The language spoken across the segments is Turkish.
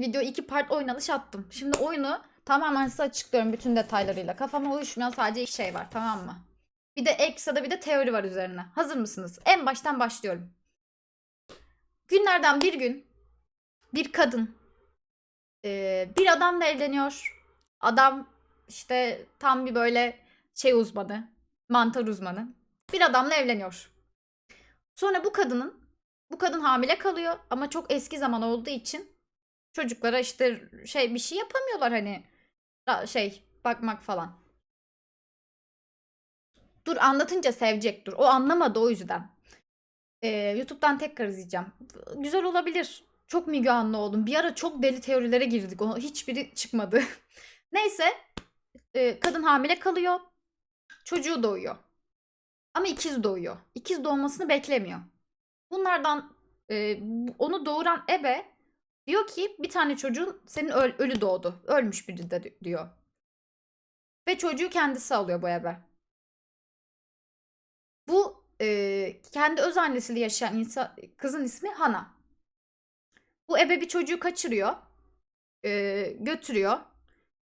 video iki part oynanış attım. Şimdi oyunu tamamen size açıklıyorum bütün detaylarıyla. Kafama uyuşmayan sadece iki şey var tamam mı? Bir de ekstra bir de teori var üzerine. Hazır mısınız? En baştan başlıyorum. Günlerden bir gün bir kadın bir adamla evleniyor. Adam işte tam bir böyle şey uzmanı, mantar uzmanı. Bir adamla evleniyor. Sonra bu kadının bu kadın hamile kalıyor ama çok eski zaman olduğu için çocuklara işte şey bir şey yapamıyorlar hani şey bakmak falan. Dur anlatınca sevecek dur. O anlamadı o yüzden. Ee, YouTube'dan tekrar izleyeceğim. Güzel olabilir. Çok Müge Anlı oldum. Bir ara çok deli teorilere girdik. O hiçbiri çıkmadı. Neyse. e, kadın hamile kalıyor. Çocuğu doğuyor. Ama ikiz doğuyor. İkiz doğmasını beklemiyor. Bunlardan e, onu doğuran ebe diyor ki bir tane çocuğun senin öl- ölü doğdu. Ölmüş biri de di- diyor. Ve çocuğu kendisi alıyor bu ebe. Bu e, kendi öz annesiyle yaşayan insan, kızın ismi Hana. Bu ebe bir çocuğu kaçırıyor. e, götürüyor.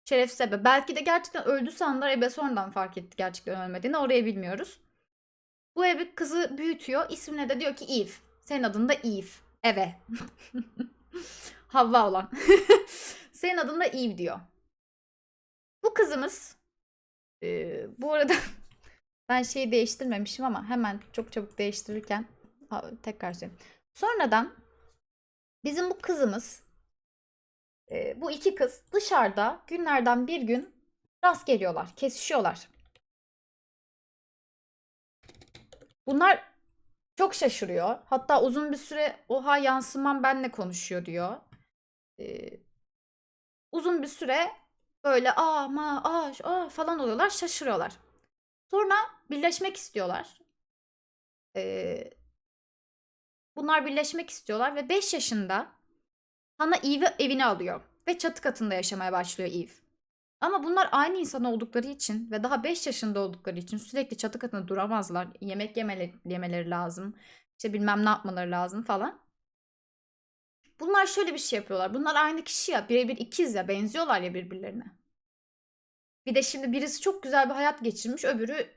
Şerefsiz ebe. Belki de gerçekten öldü sandılar. Ebe sonradan fark etti gerçekten ölmediğini. Orayı bilmiyoruz. Bu ebe kızı büyütüyor. İsmine de diyor ki Eve. Senin adın da Eve. Eve. Havva olan. Senin adın da Eve diyor. Bu kızımız e, bu arada ben şeyi değiştirmemişim ama hemen çok çabuk değiştirirken tekrar söyleyeyim. Sonradan bizim bu kızımız e, bu iki kız dışarıda günlerden bir gün rast geliyorlar, kesişiyorlar. Bunlar çok şaşırıyor. Hatta uzun bir süre oha yansımam benle konuşuyor diyor. Ee, uzun bir süre böyle aa ma aa, aa falan oluyorlar şaşırıyorlar. Sonra birleşmek istiyorlar. Ee, bunlar birleşmek istiyorlar ve 5 yaşında Hana Eve'i evine alıyor ve çatı katında yaşamaya başlıyor Eve. Ama bunlar aynı insan oldukları için ve daha 5 yaşında oldukları için sürekli çatı katında duramazlar. Yemek yemeleri, yemeleri lazım. İşte bilmem ne yapmaları lazım falan. Bunlar şöyle bir şey yapıyorlar. Bunlar aynı kişi ya. Birebir ikiz ya. Benziyorlar ya birbirlerine. Bir de şimdi birisi çok güzel bir hayat geçirmiş. Öbürü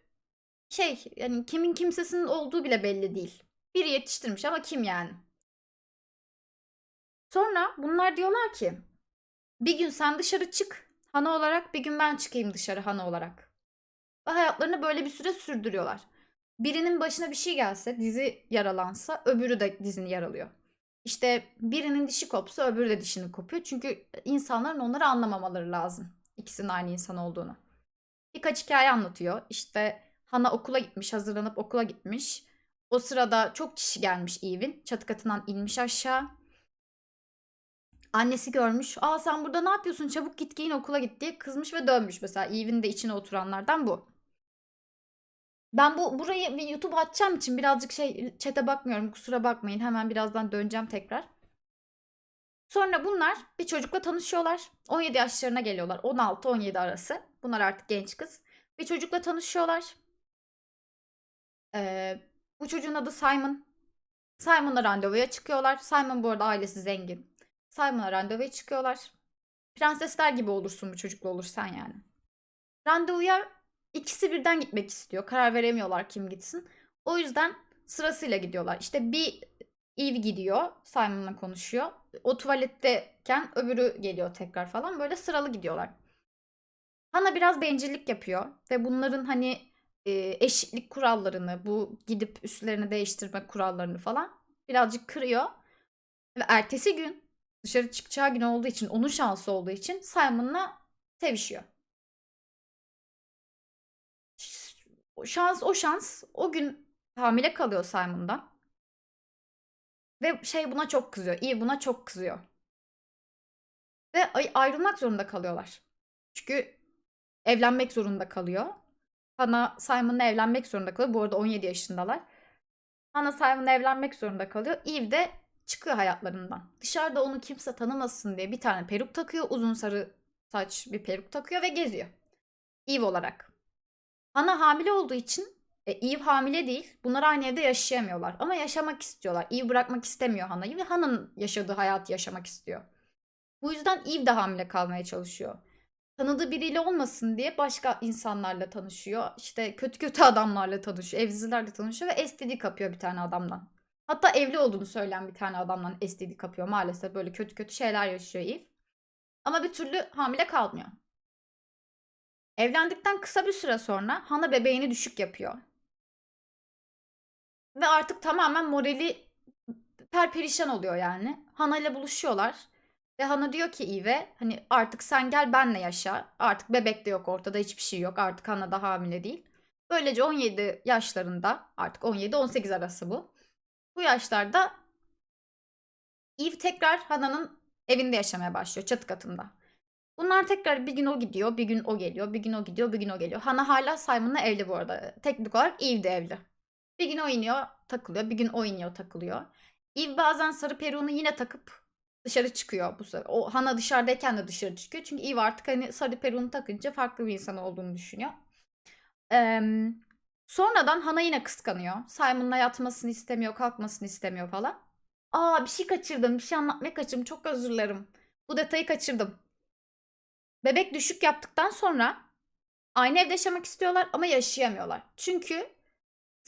şey yani kimin kimsesinin olduğu bile belli değil. Biri yetiştirmiş ama kim yani? Sonra bunlar diyorlar ki bir gün sen dışarı çık Hana olarak bir gün ben çıkayım dışarı Hana olarak. Ve hayatlarını böyle bir süre sürdürüyorlar. Birinin başına bir şey gelse, dizi yaralansa öbürü de dizini yaralıyor. İşte birinin dişi kopsa öbürü de dişini kopuyor. Çünkü insanların onları anlamamaları lazım. İkisinin aynı insan olduğunu. Birkaç hikaye anlatıyor. İşte Hana okula gitmiş, hazırlanıp okula gitmiş. O sırada çok kişi gelmiş Eve'in. Çatı katından inmiş aşağı. Annesi görmüş. Aa sen burada ne yapıyorsun? Çabuk git giyin okula git diye kızmış ve dönmüş. Mesela Eve'in de içine oturanlardan bu. Ben bu burayı bir YouTube açacağım için birazcık şey çete bakmıyorum. Kusura bakmayın. Hemen birazdan döneceğim tekrar. Sonra bunlar bir çocukla tanışıyorlar. 17 yaşlarına geliyorlar. 16-17 arası. Bunlar artık genç kız. Bir çocukla tanışıyorlar. Ee, bu çocuğun adı Simon. Simon'la randevuya çıkıyorlar. Simon bu arada ailesi zengin. Simon'la randevuya çıkıyorlar. Prensesler gibi olursun bu çocukla olursan yani. Randevuya ikisi birden gitmek istiyor. Karar veremiyorlar kim gitsin. O yüzden sırasıyla gidiyorlar. İşte bir Eve gidiyor. Simon'la konuşuyor. O tuvaletteyken öbürü geliyor tekrar falan. Böyle sıralı gidiyorlar. Hana biraz bencillik yapıyor. Ve bunların hani e, eşitlik kurallarını, bu gidip üstlerini değiştirme kurallarını falan birazcık kırıyor. Ve ertesi gün dışarı çıkacağı gün olduğu için, onun şansı olduğu için Simon'la sevişiyor. Şans o şans. O gün hamile kalıyor Simon'dan. Ve şey buna çok kızıyor. İyi buna çok kızıyor. Ve ay- ayrılmak zorunda kalıyorlar. Çünkü evlenmek zorunda kalıyor. Hana Simon'la evlenmek zorunda kalıyor. Bu arada 17 yaşındalar. Hana Simon'la evlenmek zorunda kalıyor. Eve de çıkıyor hayatlarından. Dışarıda onu kimse tanımasın diye bir tane peruk takıyor. Uzun sarı saç bir peruk takıyor ve geziyor. Eve olarak. Hana hamile olduğu için e, Eve hamile değil. Bunlar aynı evde yaşayamıyorlar. Ama yaşamak istiyorlar. Eve bırakmak istemiyor Hana'yı ve Hana'nın yaşadığı hayatı yaşamak istiyor. Bu yüzden Eve de hamile kalmaya çalışıyor. Tanıdığı biriyle olmasın diye başka insanlarla tanışıyor. İşte kötü kötü adamlarla tanışıyor. Evsizlerle tanışıyor ve STD kapıyor bir tane adamdan. Hatta evli olduğunu söyleyen bir tane adamdan STD kapıyor. Maalesef böyle kötü kötü şeyler yaşıyor Eve. Ama bir türlü hamile kalmıyor. Evlendikten kısa bir süre sonra Hana bebeğini düşük yapıyor. Ve artık tamamen morali perperişan oluyor yani. Hana ile buluşuyorlar. Ve Hana diyor ki Eve hani artık sen gel benle yaşa. Artık bebek de yok ortada hiçbir şey yok. Artık Hana da hamile değil. Böylece 17 yaşlarında artık 17-18 arası bu. Bu yaşlarda Eve tekrar Hana'nın evinde yaşamaya başlıyor çatı katında. Bunlar tekrar bir gün o gidiyor, bir gün o geliyor, bir gün o gidiyor, bir gün o geliyor. Hana hala Simon'la evli bu arada. Teknik olarak Eve de evli. Bir gün o iniyor, takılıyor, bir gün o iniyor, takılıyor. Eve bazen sarı peruğunu yine takıp dışarı çıkıyor bu sefer. O Hana dışarıdayken de dışarı çıkıyor. Çünkü Eve artık hani sarı peruğunu takınca farklı bir insan olduğunu düşünüyor. Ee, sonradan Hana yine kıskanıyor. Simon'la yatmasını istemiyor, kalkmasını istemiyor falan. Aa bir şey kaçırdım, bir şey anlatmaya kaçırdım. Çok özür dilerim. Bu detayı kaçırdım. Bebek düşük yaptıktan sonra aynı evde yaşamak istiyorlar ama yaşayamıyorlar. Çünkü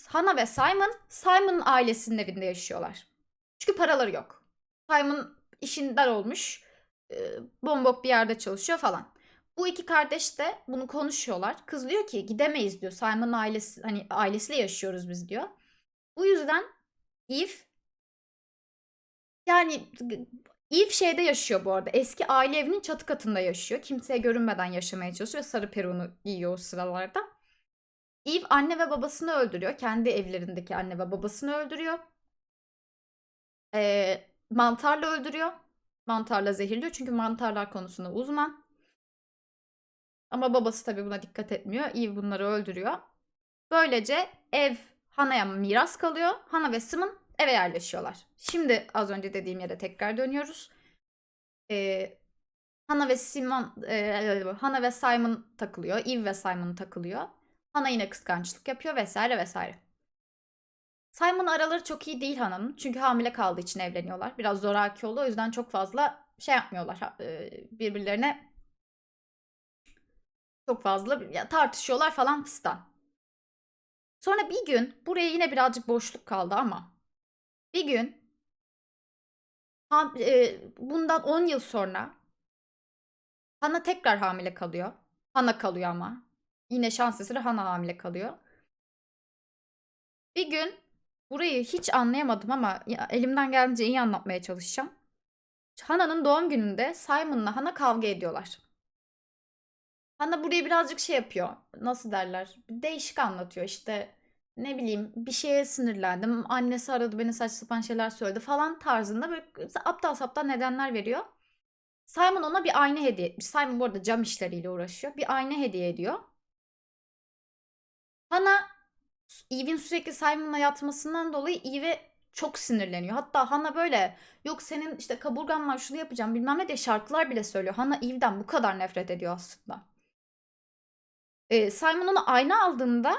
Hana ve Simon, Simon'ın ailesinin evinde yaşıyorlar. Çünkü paraları yok. Simon işin dar olmuş. Bombok bir yerde çalışıyor falan. Bu iki kardeş de bunu konuşuyorlar. Kız diyor ki gidemeyiz diyor. Simon'ın ailesi hani ailesiyle yaşıyoruz biz diyor. Bu yüzden Eve yani Eve şeyde yaşıyor bu arada. Eski aile evinin çatı katında yaşıyor. Kimseye görünmeden yaşamaya çalışıyor. Sarı peruğunu giyiyor o sıralarda. Eve anne ve babasını öldürüyor. Kendi evlerindeki anne ve babasını öldürüyor. Ee, mantarla öldürüyor. Mantarla zehirliyor. Çünkü mantarlar konusunda uzman. Ama babası tabii buna dikkat etmiyor. Eve bunları öldürüyor. Böylece ev Hana'ya miras kalıyor. Hana ve Simon eve yerleşiyorlar. Şimdi az önce dediğim yere tekrar dönüyoruz. Ee, Hana ve Simon, e, Hana ve Simon takılıyor. Eve ve Simon takılıyor. Hana yine kıskançlık yapıyor vesaire vesaire. Simon araları çok iyi değil Hana'nın. Çünkü hamile kaldığı için evleniyorlar. Biraz zoraki oldu. O yüzden çok fazla şey yapmıyorlar. Birbirlerine çok fazla ya, tartışıyorlar falan fistan. Sonra bir gün buraya yine birazcık boşluk kaldı ama bir gün bundan 10 yıl sonra Hana tekrar hamile kalıyor. Hana kalıyor ama. Yine şans eseri Hana hamile kalıyor. Bir gün burayı hiç anlayamadım ama elimden geldiğince iyi anlatmaya çalışacağım. Hana'nın doğum gününde Simon'la Hana kavga ediyorlar. Hana buraya birazcık şey yapıyor. Nasıl derler? Değişik anlatıyor işte. Ne bileyim bir şeye sinirlendim. Annesi aradı beni saçma sapan şeyler söyledi falan tarzında böyle aptal saptal nedenler veriyor. Simon ona bir ayna hediye etmiş. Simon bu arada cam işleriyle uğraşıyor. Bir ayna hediye ediyor. Hana Eve'in sürekli Simon'la yatmasından dolayı Eve çok sinirleniyor. Hatta Hana böyle yok senin işte kaburgan var şunu yapacağım bilmem ne diye şarkılar bile söylüyor. Hana Eve'den bu kadar nefret ediyor aslında. Ee, Simon ona ayna aldığında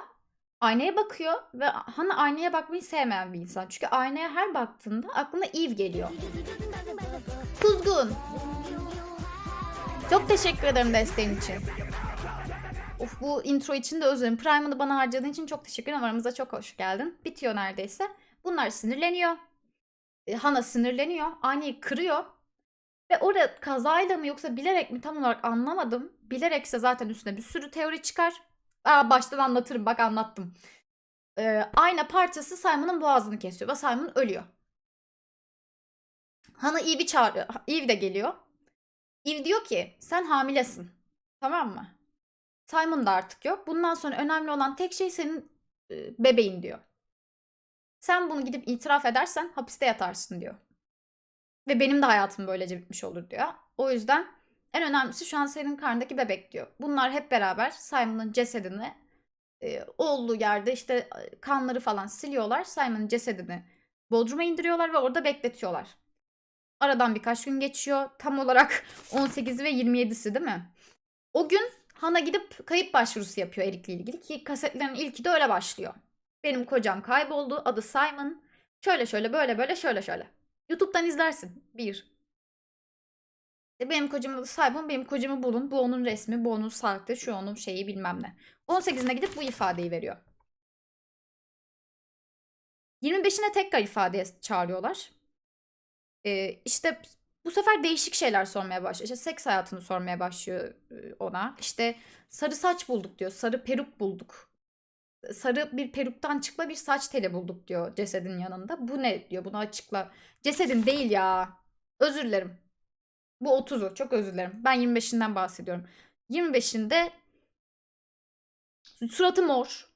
aynaya bakıyor ve Hana aynaya bakmayı sevmeyen bir insan. Çünkü aynaya her baktığında aklına Eve geliyor. Kuzgun. Çok teşekkür ederim desteğin için. Of bu intro için de özür dilerim. Prime'ını bana harcadığın için çok teşekkür ederim. Aramıza çok hoş geldin. Bitiyor neredeyse. Bunlar sinirleniyor. E, Hana sinirleniyor. Aynayı kırıyor. Ve orada kazayla mı yoksa bilerek mi tam olarak anlamadım. Bilerekse zaten üstüne bir sürü teori çıkar. Aa, baştan anlatırım bak anlattım. Ee, ayna parçası Simon'ın boğazını kesiyor ve Simon ölüyor. Hana Eve'i çağırıyor. Eve de geliyor. Eve diyor ki sen hamilesin. Tamam mı? Simon da artık yok. Bundan sonra önemli olan tek şey senin e, bebeğin diyor. Sen bunu gidip itiraf edersen hapiste yatarsın diyor. Ve benim de hayatım böylece bitmiş olur diyor. O yüzden en önemlisi şu an senin karnındaki bebek diyor. Bunlar hep beraber Simon'ın cesedini e, olduğu yerde işte e, kanları falan siliyorlar. Simon'ın cesedini Bodrum'a indiriyorlar ve orada bekletiyorlar. Aradan birkaç gün geçiyor. Tam olarak 18'i ve 27'si değil mi? O gün Hana gidip kayıp başvurusu yapıyor Erik'le ilgili ki kasetlerin ilki de öyle başlıyor. Benim kocam kayboldu. Adı Simon. Şöyle şöyle böyle böyle şöyle şöyle. YouTube'dan izlersin. Bir. İşte benim kocamın adı Saybon, benim kocamı bulun. Bu onun resmi, bu onun sahte, şu onun şeyi bilmem ne. 18'ine gidip bu ifadeyi veriyor. 25'ine tekrar ifadeye çağırıyorlar. Ee, işte bu sefer değişik şeyler sormaya başlıyor. İşte seks hayatını sormaya başlıyor e, ona. İşte sarı saç bulduk diyor. Sarı peruk bulduk. Sarı bir peruktan çıkma bir saç teli bulduk diyor cesedin yanında. Bu ne diyor bunu açıkla. Cesedin değil ya. Özür dilerim. Bu 30'u. Çok özür dilerim. Ben 25'inden bahsediyorum. 25'inde suratı mor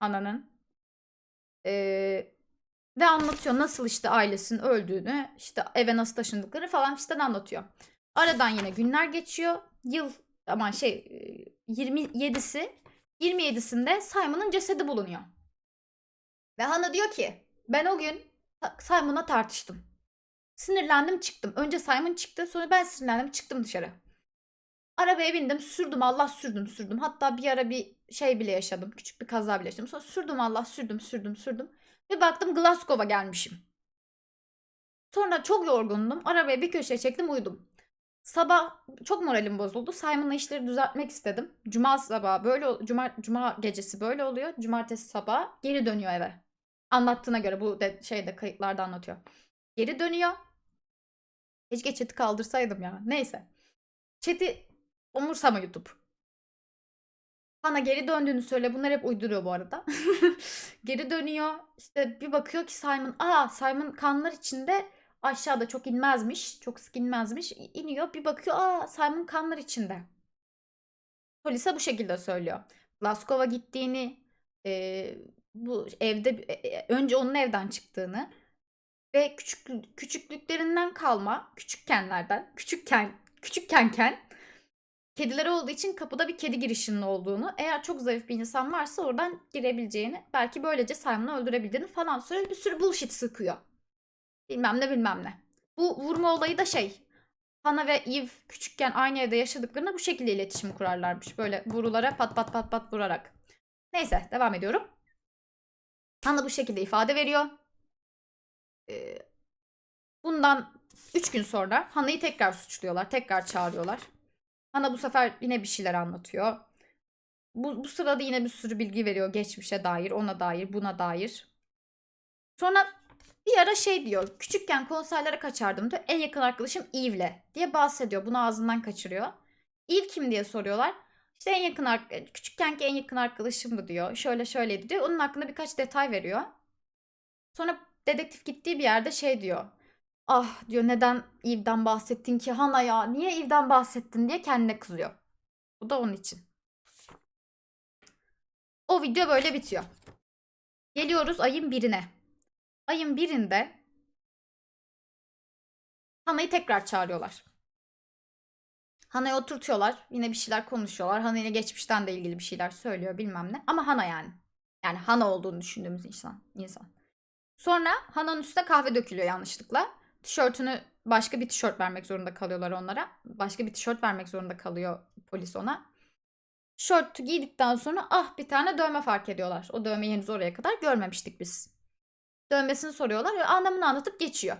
ananın. Ee, ve anlatıyor nasıl işte ailesinin öldüğünü, işte eve nasıl taşındıkları falan fistan anlatıyor. Aradan yine günler geçiyor. Yıl aman şey e, 27'si 27'sinde Simon'ın cesedi bulunuyor. Ve Hannah diyor ki ben o gün Simon'la tartıştım. Sinirlendim çıktım. Önce Simon çıktı sonra ben sinirlendim çıktım dışarı. Arabaya bindim sürdüm Allah sürdüm sürdüm. Hatta bir ara bir şey bile yaşadım. Küçük bir kaza bile yaşadım. Sonra sürdüm Allah sürdüm sürdüm sürdüm. Bir baktım Glasgow'a gelmişim. Sonra çok yorgundum. Arabaya bir köşeye çektim uyudum. Sabah çok moralim bozuldu. Simon'la işleri düzeltmek istedim. Cuma sabahı böyle cuma, cuma gecesi böyle oluyor. Cumartesi sabah geri dönüyor eve. Anlattığına göre bu de, şeyde kayıtlarda anlatıyor. Geri dönüyor. Keşke chat'i kaldırsaydım ya. Neyse. Chat'i umursama YouTube. Bana geri döndüğünü söyle. Bunlar hep uyduruyor bu arada. geri dönüyor. İşte bir bakıyor ki Simon. Aa Simon kanlar içinde aşağıda çok inmezmiş. Çok sık inmezmiş. İniyor. Bir bakıyor. Aa Simon kanlar içinde. Polise bu şekilde söylüyor. Glasgow'a gittiğini, e, bu evde e, e, önce onun evden çıktığını ve küçük küçüklüklerinden kalma, küçükkenlerden, küçükken küçükkenken kedileri olduğu için kapıda bir kedi girişinin olduğunu, eğer çok zayıf bir insan varsa oradan girebileceğini, belki böylece Simon'u öldürebildiğini falan söylüyor. Bir sürü bullshit sıkıyor. Bilmem ne bilmem ne. Bu vurma olayı da şey. Hannah ve Eve küçükken aynı evde yaşadıklarında bu şekilde iletişim kurarlarmış. Böyle vurulara pat pat pat pat vurarak. Neyse devam ediyorum. Hannah bu şekilde ifade veriyor. Ee, bundan 3 gün sonra Hannah'yı tekrar suçluyorlar. Tekrar çağırıyorlar. Hannah bu sefer yine bir şeyler anlatıyor. Bu, bu sırada yine bir sürü bilgi veriyor geçmişe dair, ona dair, buna dair. Sonra bir ara şey diyor. Küçükken konserlere kaçardım diyor. En yakın arkadaşım Eve'le diye bahsediyor. Bunu ağzından kaçırıyor. Eve kim diye soruyorlar. İşte en yakın küçükkenki en yakın arkadaşımdı diyor. Şöyle şöyleydi diyor. Onun hakkında birkaç detay veriyor. Sonra dedektif gittiği bir yerde şey diyor. Ah diyor neden Eve'den bahsettin ki Hana ya niye Eve'den bahsettin diye kendine kızıyor. Bu da onun için. O video böyle bitiyor. Geliyoruz ayın birine. Ayın birinde Hana'yı tekrar çağırıyorlar. Hana'yı oturtuyorlar. Yine bir şeyler konuşuyorlar. Hana ile geçmişten de ilgili bir şeyler söylüyor bilmem ne. Ama Hana yani. Yani Hana olduğunu düşündüğümüz insan. insan. Sonra Hana'nın üstüne kahve dökülüyor yanlışlıkla. Tişörtünü başka bir tişört vermek zorunda kalıyorlar onlara. Başka bir tişört vermek zorunda kalıyor polis ona. Tişörtü giydikten sonra ah bir tane dövme fark ediyorlar. O dövmeyi henüz oraya kadar görmemiştik biz. Dövmesini soruyorlar ve anlamını anlatıp geçiyor.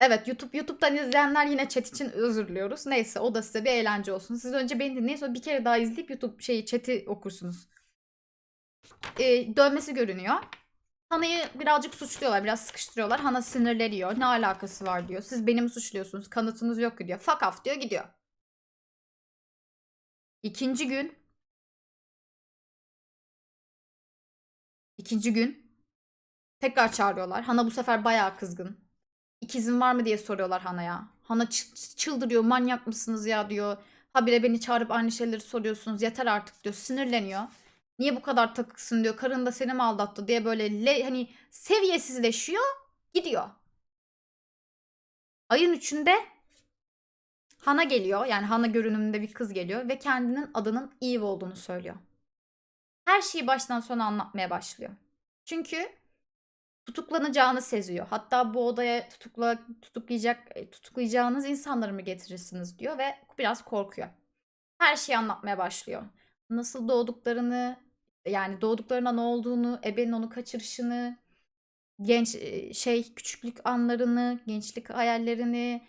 Evet YouTube YouTube'dan izleyenler yine chat için özür diliyoruz. Neyse o da size bir eğlence olsun. Siz önce beni dinleyin sonra bir kere daha izleyip YouTube şeyi chat'i okursunuz. Ee, dövmesi görünüyor. Hana'yı birazcık suçluyorlar, biraz sıkıştırıyorlar. Hana sinirleniyor. Ne alakası var diyor. Siz beni mi suçluyorsunuz? Kanıtınız yok diyor. Fuck off diyor gidiyor. İkinci gün. İkinci gün. Tekrar çağırıyorlar. Hana bu sefer bayağı kızgın. İkizin var mı diye soruyorlar Hana'ya. Hana çı- çıldırıyor. Manyak mısınız ya diyor. Habire beni çağırıp aynı şeyleri soruyorsunuz. Yeter artık diyor. Sinirleniyor. Niye bu kadar takıksın diyor. Karın da seni mi aldattı diye böyle le, hani seviyesizleşiyor. Gidiyor. Ayın üçünde Hana geliyor. Yani Hana görünümünde bir kız geliyor. Ve kendinin adının Eve olduğunu söylüyor. Her şeyi baştan sona anlatmaya başlıyor. Çünkü tutuklanacağını seziyor. Hatta bu odaya tutukla tutuklayacak e, tutuklayacağınız insanları mı getirirsiniz diyor ve biraz korkuyor. Her şeyi anlatmaya başlıyor. Nasıl doğduklarını, yani doğduklarına ne olduğunu, ebenin onu kaçırışını, genç e, şey küçüklük anlarını, gençlik hayallerini,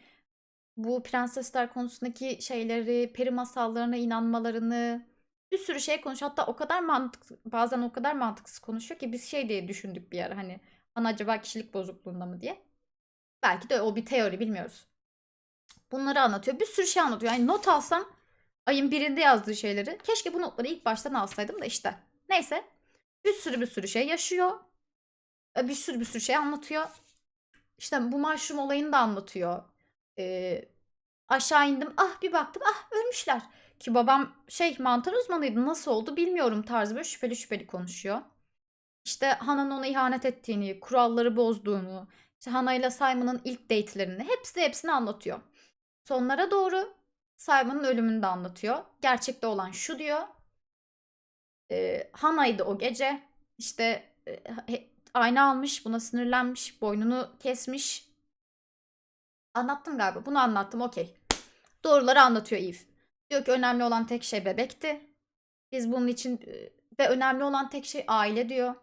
bu prensesler konusundaki şeyleri, peri masallarına inanmalarını bir sürü şey konuşuyor. Hatta o kadar mantık bazen o kadar mantıksız konuşuyor ki biz şey diye düşündük bir ara hani ana acaba kişilik bozukluğunda mı diye. Belki de o bir teori bilmiyoruz. Bunları anlatıyor. Bir sürü şey anlatıyor. Yani not alsam ayın birinde yazdığı şeyleri. Keşke bu notları ilk baştan alsaydım da işte. Neyse. Bir sürü bir sürü şey yaşıyor. E, Bir sürü bir sürü şey anlatıyor. İşte bu mushroom olayını da anlatıyor. Ee, aşağı indim. Ah bir baktım. Ah ölmüşler. Ki babam şey mantar uzmanıydı. Nasıl oldu bilmiyorum tarzı böyle şüpheli şüpheli konuşuyor. İşte Hana'nın ona ihanet ettiğini, kuralları bozduğunu, işte Hana ile Simon'ın ilk date'lerini hepsi hepsini anlatıyor. Sonlara doğru Simon'ın ölümünü de anlatıyor. Gerçekte olan şu diyor. E, Hana'ydı o gece. İşte e, ayna almış, buna sinirlenmiş, boynunu kesmiş. Anlattım galiba. Bunu anlattım okey. Doğruları anlatıyor Eve. Diyor ki önemli olan tek şey bebekti. Biz bunun için ve önemli olan tek şey aile diyor.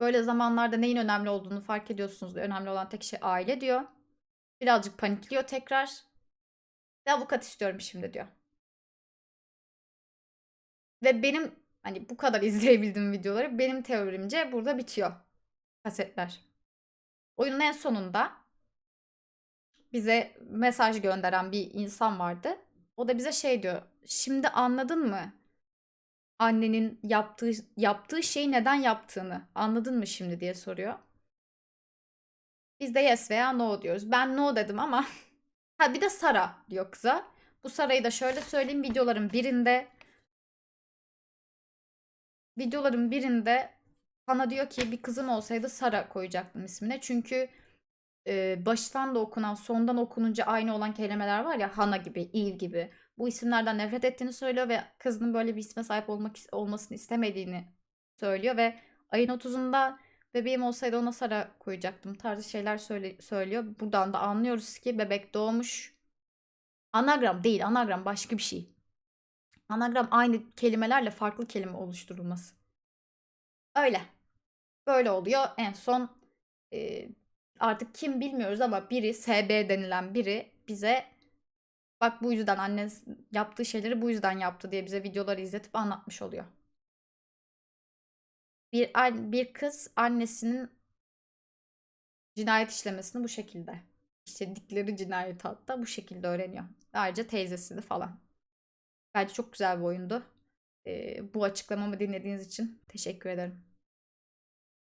Böyle zamanlarda neyin önemli olduğunu fark ediyorsunuz diyor. Önemli olan tek şey aile diyor. Birazcık panikliyor tekrar. Ve avukat istiyorum şimdi diyor. Ve benim hani bu kadar izleyebildiğim videoları benim teorimce burada bitiyor. Kasetler. Oyunun en sonunda bize mesaj gönderen bir insan vardı. O da bize şey diyor. Şimdi anladın mı? Annenin yaptığı yaptığı şeyi neden yaptığını anladın mı şimdi diye soruyor. Biz de yes veya no diyoruz. Ben no dedim ama ha bir de Sara diyor kıza. Bu Sara'yı da şöyle söyleyeyim videoların birinde videoların birinde bana diyor ki bir kızım olsaydı Sara koyacaktım ismine. Çünkü e, baştan da okunan sondan okununca aynı olan kelimeler var ya Hana gibi, Eve gibi. Bu isimlerden nefret ettiğini söylüyor ve kızının böyle bir isme sahip olmak olmasını istemediğini söylüyor ve ayın 30'unda bebeğim olsaydı ona Sara koyacaktım tarzı şeyler söyle, söylüyor. Buradan da anlıyoruz ki bebek doğmuş. Anagram değil, anagram başka bir şey. Anagram aynı kelimelerle farklı kelime oluşturulması. Öyle. Böyle oluyor. En son e, artık kim bilmiyoruz ama biri SB denilen biri bize bak bu yüzden anne yaptığı şeyleri bu yüzden yaptı diye bize videoları izletip anlatmış oluyor. Bir bir kız annesinin cinayet işlemesini bu şekilde işledikleri cinayeti hatta bu şekilde öğreniyor. Ayrıca teyzesini falan. Bence çok güzel bir oyundu. Ee, bu açıklamamı dinlediğiniz için teşekkür ederim.